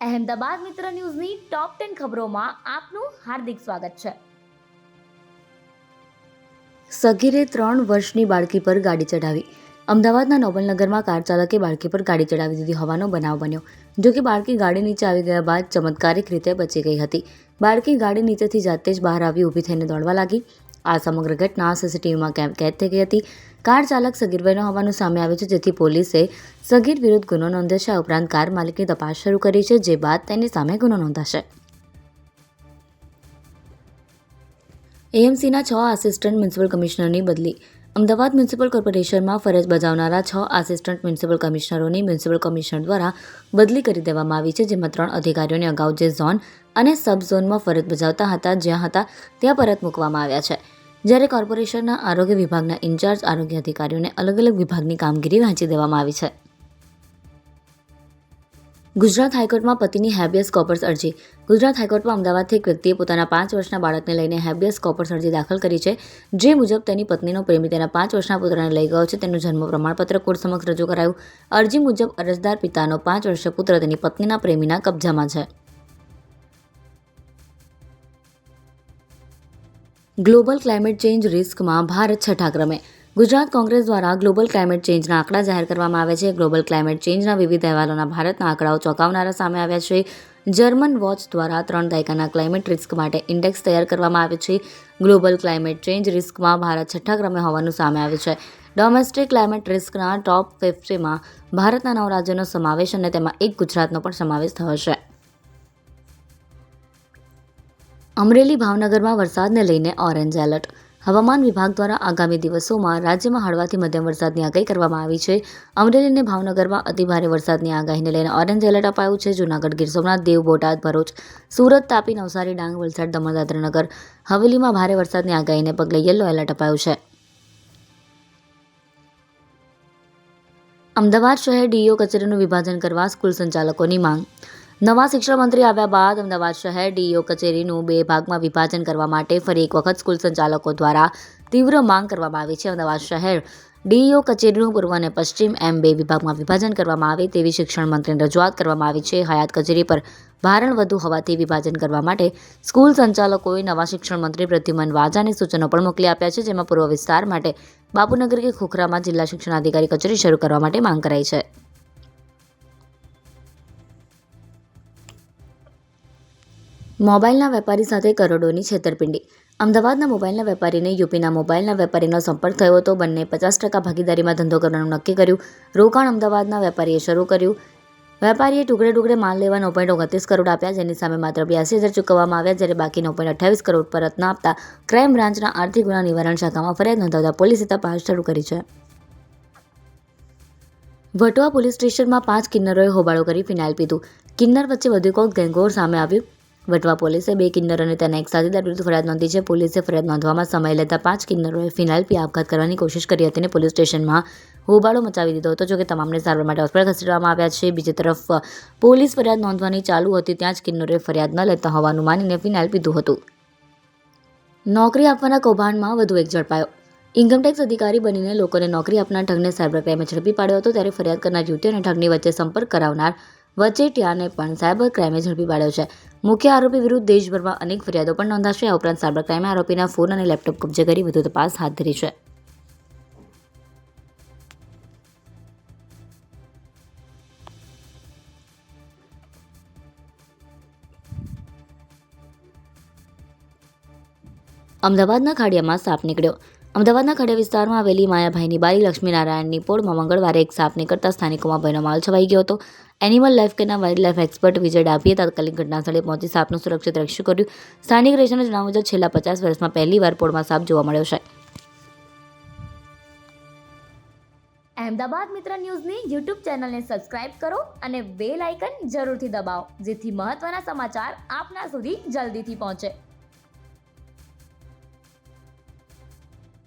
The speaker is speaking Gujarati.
અહેમદાબાદ મિત્ર ન્યૂઝની ટોપ ટેન ખબરોમાં આપનું હાર્દિક સ્વાગત છે. સગીરે ત્રણ વર્ષની બાળકી પર ગાડી ચડાવી અમદાવાદના નોબલનગરમાં કાર ચાલકે બાળકી પર ગાડી ચડાવી દીધી હોવાનો બનાવ બન્યો. જો કે બાળકી ગાડી નીચે આવી ગયા બાદ ચમત્કારિક રીતે બચી ગઈ હતી. બાળકી ગાડી નીચેથી જાતે જ બહાર આવી ઊભી થઈને દોડવા લાગી. આ સમગ્ર ઘટના સીસીટીવીમાં કેદ થઈ ગઈ હતી? કાર ચાલક સગીરભાઈનો હોવાનું સામે આવ્યું છે, જેથી પોલીસે સગીર વિરુદ્ધ ગુનો નોંધ્યો છે. આ ઉપરાંત કાર માલિકની તપાસ શરૂ કરી છે, જે બાદ તેની સામે ગુનો નોંધાશે. એએમસીના છ આસિસ્ટન્ટ મ્યુનિસિપલ કમિશનરની બદલી અમદાવાદ મ્યુનિસિપલ કોર્પોરેશનમાં ફરજ બજાવનારા છ આસિસ્ટન્ટ મ્યુનિસિપલ કમિશનરોની મ્યુનિસિપલ કમિશનર દ્વારા બદલી કરી દેવામાં આવી છે, જેમાં ત્રણ અધિકારીઓને અગાઉ જે ઝોન અને સબ ઝોનમાં ફરજ બજાવતા હતા, જ્યાં હતા, ત્યાં પરત મૂકવામાં આવ્યા છે. જ્યારે કોર્પોરેશનના આરોગ્ય વિભાગના ઇન્ચાર્જ આરોગ્ય અધિકારીઓને અલગ અલગ વિભાગની કામગીરી વહેંચી દેવામાં આવી છે. ગુજરાત હાઈકોર્ટમાં પતિની હેબિયસ કોપર્સ અરજી. ગુજરાત હાઈકોર્ટમાં અમદાવાદથી એક વ્યક્તિએ પોતાના પાંચ વર્ષના બાળકને લઈને હેબિયસ કોપર્સ અરજી દાખલ કરી છે, જે મુજબ તેની પત્નીનો પ્રેમી તેના પાંચ વર્ષના પુત્રને લઈ ગયો છે. તેનું જન્મ પ્રમાણપત્ર કોર્ટ સમક્ષ રજૂ કરાયું. અરજી મુજબ અરજદાર પિતાનો પાંચ વર્ષીય પુત્ર તેની પત્નીના પ્રેમીના કબજામાં છે. ગ્લોબલ ક્લાઇમેટ ચેન્જ રિસ્કમાં ભારત છઠ્ઠા ક્રમે ગુજરાત કોંગ્રેસ દ્વારા ગ્લોબલ ક્લાઇમેટ ચેન્જના આંકડા જાહેર કરવામાં આવ્યા છે. ગ્લોબલ ક્લાઇમેટ ચેન્જના વિવિધ અહેવાલોના ભારતના આંકડાઓ ચોંકાવનારા સામે આવ્યા છે. જર્મન વોચ દ્વારા ત્રણ દાયકાના ક્લાઇમેટ રિસ્ક માટે ઇન્ડેક્સ તૈયાર કરવામાં આવ્યો છે. ગ્લોબલ ક્લાઇમેટ ચેન્જ રિસ્કમાં ભારત છઠ્ઠા ક્રમે હોવાનું સામે આવ્યું છે. ડોમેસ્ટિક ક્લાઇમેટ રિસ્કના ટોપ ફિફ્ટીમાં ભારતના નવ રાજ્યોનો સમાવેશ અને તેમાં એક ગુજરાતનો પણ સમાવેશ થયો છે. અમરેલી ભાવનગરમાં વરસાદને લઈને ઓરેન્જ એલર્ટ હવામાન વિભાગ દ્વારા આગામી દિવસોમાં રાજ્યમાં હળવાથી મધ્યમ વરસાદની આગાહી કરવામાં આવી છે. અમરેલી અને ભાવનગરમાં અતિભારે વરસાદની આગાહીને લઈને ઓરેન્જ એલર્ટ અપાયું છે. જૂનાગઢ, ગીર સોમનાથ, દેવ, બોટાદ, ભરૂચ, સુરત, તાપી, નવસારી, ડાંગ, વલસાડ દમણ દાદરાનગર હવેલીમાં ભારે વરસાદની આગાહીને પગલે યલો એલર્ટ અપાયું છે. અમદાવાદ શહેર ડીઓ કચેરીનું વિભાજન કરવા સ્કૂલ સંચાલકોની માંગ નવા શિક્ષણ મંત્રી આવ્યા બાદ અમદાવાદ શહેર ડીઈઓ કચેરીનું બે ભાગમાં વિભાજન કરવા માટે ફરી એક વખત સ્કૂલ સંચાલકો દ્વારા તીવ્ર માંગ કરવામાં આવી છે. અમદાવાદ શહેર ડીઈઓ કચેરીનું પૂર્વ અને પશ્ચિમ એમ બે વિભાગમાં વિભાજન કરવામાં આવે તેવી શિક્ષણ મંત્રીને રજૂઆત કરવામાં આવી છે. હયાત કચેરી પર ભારણ વધુ હોવાથી વિભાજન કરવા માટે સ્કૂલ સંચાલકોએ નવા શિક્ષણ મંત્રી પ્રદ્યુમન વાજાને સૂચનો પણ મોકલી આપ્યા છે, જેમાં પૂર્વ વિસ્તાર માટે બાપુનગર કે ખોખરામાં જિલ્લા શિક્ષણાધિકારી કચેરી શરૂ કરવા માટે માંગ કરાઈ છે. મોબાઈલના વેપારી સાથે કરોડોની છેતરપિંડી. અમદાવાદના મોબાઈલના વેપારીને યુપીના મોબાઈલના વેપારીનો સંપર્ક થયો હતો બંને પચાસ ટકા ભાગીદારીમાં ધંધો કરવાનું નક્કી કર્યું. રોકાણ અમદાવાદના વેપારીએ શરૂ કર્યું. વેપારીએ ટુકડે ટુકડે માલ લેવા નવ પોઈન્ટ ઓગણત્રીસ કરોડ આપ્યા, જેની સામે માત્ર બ્યાસી હજાર ચૂકવવામાં આવ્યા, જ્યારે બાકી નવ પોઈન્ટ અઠ્યાવીસ કરોડ પરત ન આપતા ક્રાઇમ બ્રાન્ચના આર્થિક ગુના નિવારણ શાખામાં ફરિયાદ નોંધાવતા પોલીસે તપાસ શરૂ કરી છે. વટવા પોલીસ સ્ટેશનમાં પાંચ કિન્નરોએ હોબાળો કરી ફિનાઇલ પીધું. કિન્નર વચ્ચે વધુ કોક ગેંગોર સામે આવ્યું. વટવા પોલીસે બે કિન્નર અને તેના એક સાથીદાર વિરુદ્ધ ફરિયાદ નોંધી છે. પોલીસે ફરિયાદ નોંધવામાં સમય લેતા પાંચ કિન્નરોએ ફિનાઇલ પી આપઘાત કરવાની કોશિશ કરી હતી અને પોલીસ સ્ટેશનમાં હોબાળો મચાવી દીધો હતો. જોકે તમામને સારવાર માટે હોસ્પિટલ ખસેડવામાં આવ્યા છે. બીજી તરફ, પોલીસ ફરિયાદ નોંધવાની ચાલુ હતી ત્યાં જ કિન્નરોએ ફરિયાદ ન લેતા હોવાનું માનીને ફિનાઇલ પીધું હતું. નોકરી આપવાના કૌભાંડમાં વધુ એક ઝડપાયો. ઇન્કમટેક્સ અધિકારી બનીને લોકોને નોકરી આપનાર ઠગને સાયબર ક્રાઇમે ઝડપી પાડ્યો હતો, ત્યારે ફરિયાદ કરનાર યુવતી અને ઠગની વચ્ચે સંપર્ક કરાવનાર વચેટિયાને પણ સાયબર ક્રાઇમે ઝડપી પાડ્યો છે. મુખ્ય આરોપી વિરુદ્ધ દેશભરમાં અનેક ફરિયાદો પણ નોંધાશે. આ ઉપરાંત સાયબર ક્રાઇમે આરોપીના ફોન અને લેપટોપ કબજે કરી વધુ તપાસ હાથ ધરી છે. અમદાવાદના ખાડિયામાં સાપ નીકળ્યો. અમદાવાદના ખાડિયા વિસ્તારમાં આવેલી માયાભાઈની બારી લક્ષ્મીનારાયણની પોળમાં મંગળવારે એક સાપ નીકળતા સ્થાનિકોમાં ભયનો માલ છવાઈ ગયો હતો. એનિમલ લાઈફ કેરના વાઇલ્ડ લાઈફ એક્સપર્ટ વિજય ડાભીએ તાત્કાલિક ઘટનાસ્થળે પહોંચી સાપનું સુરક્ષિત રક્ષણ કર્યું. સ્થાનિક રેશનના જણાવ્યા મુજબ છેલ્લા પચાસ વર્ષમાં પહેલીવાર પોળમાં સાપ જોવા મળ્યો છે. અહેમદાબાદ મિત્ર ન્યૂઝની યુટ્યુબ ચેનલને સબસ્ક્રાઇબ કરો અને બેલ આઇકન જરૂરથી દબાવો, જેથી મહત્ત્વના સમાચાર આપના સુધી જલ્દીથી પહોંચે.